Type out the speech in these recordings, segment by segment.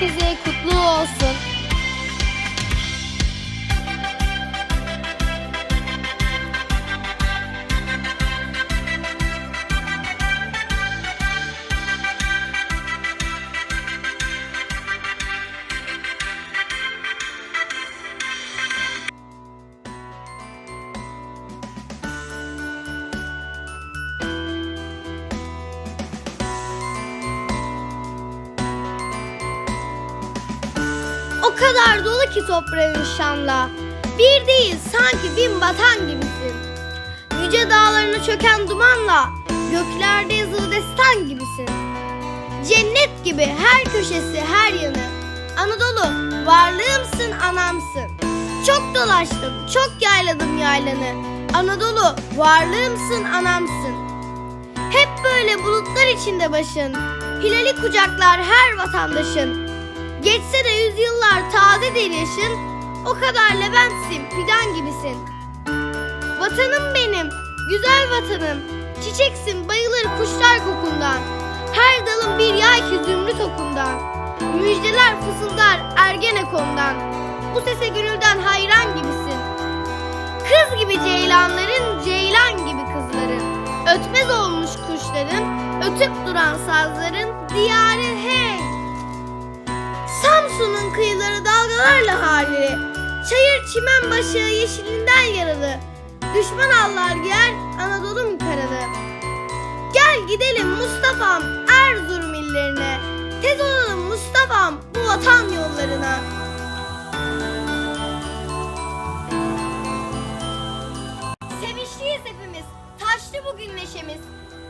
herkese kutlu olsun O kadar dolu ki toprağın şanla Bir değil sanki bin vatan gibisin. Yüce dağlarına çöken dumanla Göklerde yazılı destan gibisin. Cennet gibi her köşesi her yanı. Anadolu varlığımsın anamsın. Çok dolaştım çok yayladım yaylanı. Anadolu varlığımsın anamsın. Hep böyle bulutlar içinde başın. Hilali kucaklar her vatandaşın. Geçse de yüzyıllar tazedir yaşın O kadar Levent'sin fidan gibisin. Vatanım benim güzel vatanım Çiçeksin bayılır kuşlar kokundan. Her dalın bir yay ki zümrüt okundan. Müjdeler fısıldar Ergenekon'dan Bu sese gönülden hayran gibisin. Kız gibi ceylanların, ceylan gibi kızların. Ötmez olmuş kuşların, ötüp duran sazların Diyarı hey! Samsun'un kıyıları dalgalarla harli Çayır çimen başı yeşilinden yaralı Düşman allar giyer Anadolu'm karalı Gel gidelim Mustafa'm Erzurum illerine Tez olalım Mustafa'm bu vatan yollarına Sevinçliyiz hepimiz. Taşlı bugün neşemiz.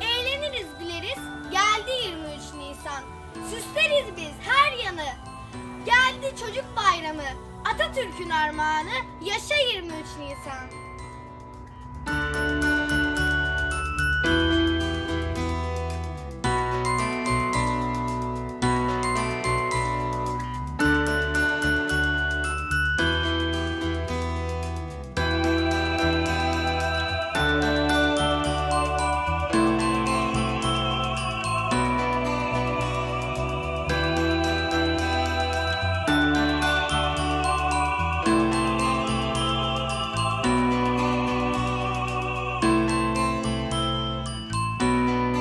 Eğleniriz, güleriz. Geldi 23 Nisan. Süsleriz biz her yanı. Geldi çocuk bayramı. Atatürk'ün armağanı. Yaşa 23 Nisan.